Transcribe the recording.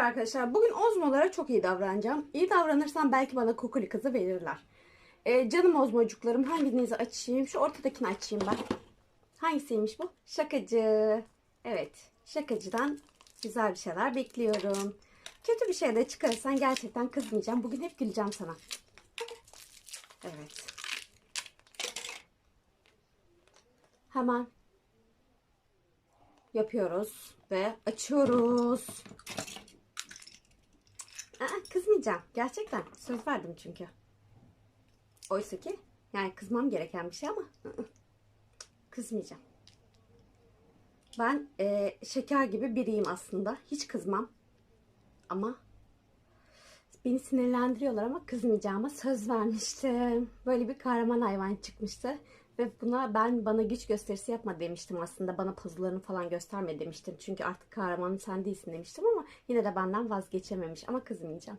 Merhaba arkadaşlar. Bugün ozmolara çok iyi davranacağım. İyi davranırsam belki bana kukuli kızı verirler. Ee, canım ozmocuklarım hanginizi açayım? Şu ortadakini açayım ben. Hangisiymiş bu? Şakacı. Evet. Şakacıdan güzel bir şeyler bekliyorum. Kötü bir şey de çıkarırsan gerçekten kızmayacağım. Bugün hep güleceğim sana. Evet. Hemen yapıyoruz ve açıyoruz. Aa, kızmayacağım. Gerçekten. Söz verdim çünkü. Oysa ki yani kızmam gereken bir şey ama kızmayacağım. Ben e, şeker gibi biriyim aslında. Hiç kızmam. Ama beni sinirlendiriyorlar ama kızmayacağıma söz vermiştim. Böyle bir kahraman hayvan çıkmıştı. Ve buna ben bana güç gösterisi yapma demiştim aslında. Bana puzzle'larını falan gösterme demiştim. Çünkü artık kahramanım sen değilsin demiştim ama yine de benden vazgeçememiş. Ama kızmayacağım.